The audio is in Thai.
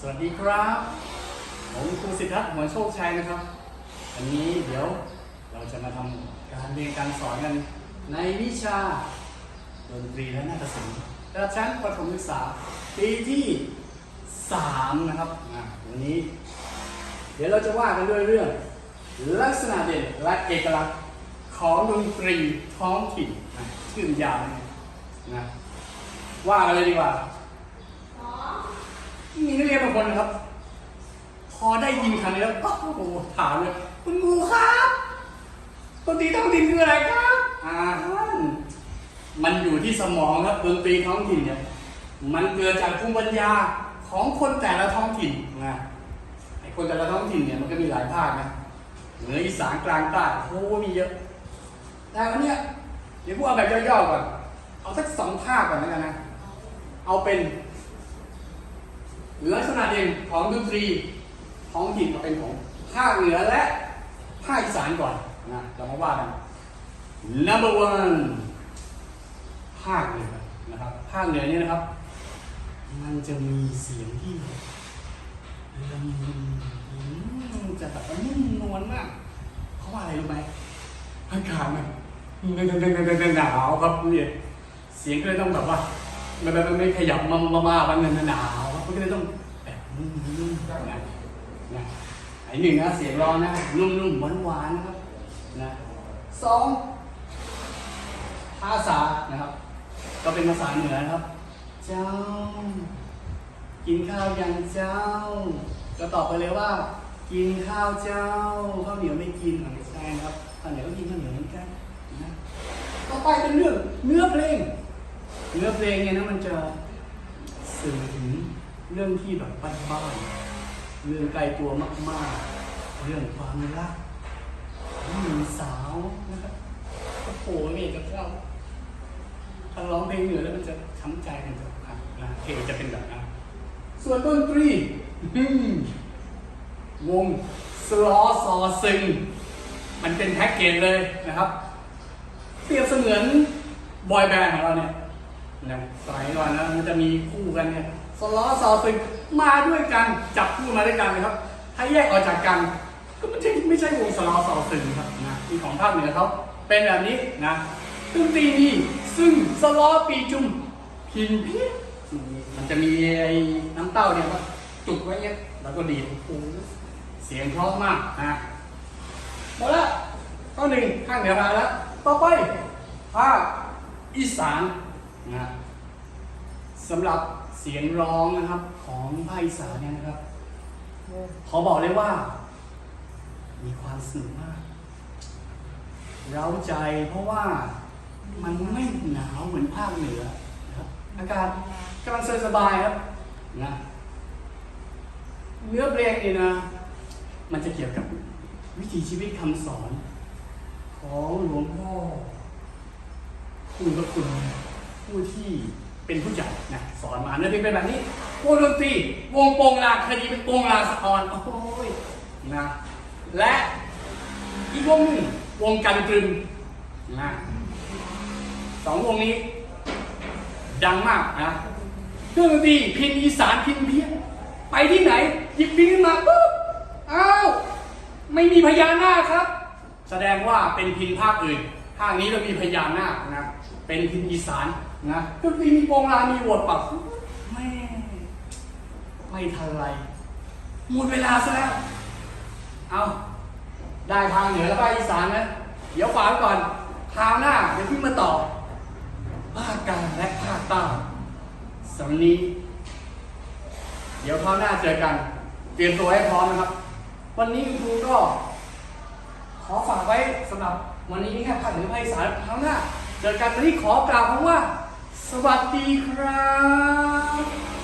สวัสดีครับ ผมครูสิทธัตถ์หัวโชคชัยนะครับ วันนี้เดี๋ยวเราจะมาทำการเรียนการสอนกันในวิชาดนตรีและนาฏศิลป์ระชั้นประถมศึกษาปีที่ 3 นะครับอันนี้ เดี๋ยวเราจะว่ากันด้วยเรื่อง ลักษณะเด่นและเอกลักษณ์ของดนตรีท้องถิ่นชื่อมันยาวนะว่ากันเลยดีกว่า มีนักเรียนบางคนนะครับ พอได้ยินคำนี้แล้วก็โอ้โหถามเลยคุณครูครับดนตรีท้องถิ่นคืออะไรครับอ่ามันอยู่ที่สมองครับดนตรีท้องถิ่นเนี่ยมันเกิดจากภูมิปัญญาของคนแต่ละท้องถิ่นนะไอคนแต่ละท้องถิ่นเนี่ยมันก็มีหลายภาคนะเหนืออีสานกลางใต้โอ้โหมีเยอะแต่วันเนี้ยเดี๋ยวพวกเอาแบบย่อๆก่อน เอาสักสองภาคก่อนแล้วกันนะ เอาเป็น ลักษณะเด่นของดนตรีท้องถิ่นก็เป็นของภาคเหนือและภาคอีสานก่อนนะเรามาว่ากัน number one ภาคเหนือนะครับ ภาคเหนือเนี่ยนะครับ มันจะมีเสียงที่ละมุนจะแบบนุ่มนวลมากเพราะว่าอะไรรู้ไหมอากาศมันหนาวครับเนี่ยเสียงก็เลยต้องแบบว่ามันไม่ไม่ขยับมามามามันหนาว มันก็เลยต้องแบบนุ่มๆนะนะไอหนึ่งนะเสียงร้อนนะนุ่มๆหวานหวานๆนะครับนะสองภาษานะครับ ก็เป็นภาษาเหนือนะครับ เจ้า กินข้าวยังเจ้า ก็ตอบไปเลยว่า กินข้าวเจ้าข้าวเหนียวไม่กินอะไม่ใช่นะครับข้าวเหนียวก็กินข้าวเหนียวเหมือนกันนะต่อไปเป็นเรื่องเนื้อเพลง เนื้อเพลงเนี่ยนะมันจะสื่อถึง เรื่องที่แบบบ้านๆเรื่องไกลตัวมากๆ เรื่องความรักหญิงสาวนะครับโอ้โหเนี่ยจะเข้าถ้าร้องเพลงเหนือแล้วมันจะช้ำใจกันจะครับนะเพลงจะเป็นแบบนั้นส่วนดนตรีอืมวงสลอซอซึง มันเป็นแพ็กเกจเลยนะครับ เปรียบเสมือนบอยแบนด์ของเราเนี่ย นะสมัยก่อนนะมันจะมีคู่กันเนี่ยสล้อซอซึงมาด้วยกันจับคู่มาด้วยกันนะครับ ถ้าแยกออกจากกัน ก็ไม่ใช่ไม่ใช่วงสล้อซอซึงครับนะที่ของภาคเหนือเขาเป็นแบบนี้นะดนตรีนี่ซึ่งสล้อปีจุ่มพินเพี้ยมันจะมีไอ้น้ำเต้าเนี่ยว่าจุกไว้เนี่ยแล้วก็ดีดเสียงเพราะมากนะหมดล้วข้อหนึ่งภาคเหนือมาแล้วต่อไปภาคอีสาน นะสำหรับเสียงร้องนะครับของภาคอีสานเนี่ยนะครับ ขอบอกเลยว่า มีความสนุกมาก เร้าใจเพราะว่ามันไม่หนาวเหมือนภาคเหนือนะครับอากาศกำลังสบายครับนะเนื้อเพลงนี่นะ มันจะเกี่ยวกับวิถีชีวิตคำสอน ของหลวงพ่อคุณพระคุณ ผู้ที่เป็นผู้ใหญ่นะสอนมาเนื้อเพลงเป็นแบบนี้วงดนตรีวงโปงลางคดีเป็นโปงลางสะออนโอ้ยนะและอีกวงหนึ่งวงกันตรึมนะสองวงนี้ ดังมากนะเครื่องดนตรีพินอีสานพินเพี้ยนไปที่ไหนหยิบพินขึ้นมาปุ๊บอ้าวไม่มีพญานาคครับ แสดงว่าเป็นพินภาคอื่นภาคนี้เรามีพญานาคนะเป็นพินอีสาน นะก็มีโปรงลามีโหวดปักแม่ไม่ทันไรหมดเวลาซะแล้ว เอาได้ทางเหนือและภาคอีสานนะ เดี๋ยวฝากไว้ก่อนคราวหน้าเดี๋ยวพิ่งมาต่อภาคกลางและภาคใต้สำนี้ เดี๋ยวคราวหน้าเจอกัน เตรียมตัวให้พร้อมนะครับ วันนี้คุณครูก็ ขอฝากไว้สำหรับวันนี้แค่ภาคเหนือภาคอีสานคราวหน้า เจอกันวันนี้ขอกล่าวคำว่า สวัสดีครับ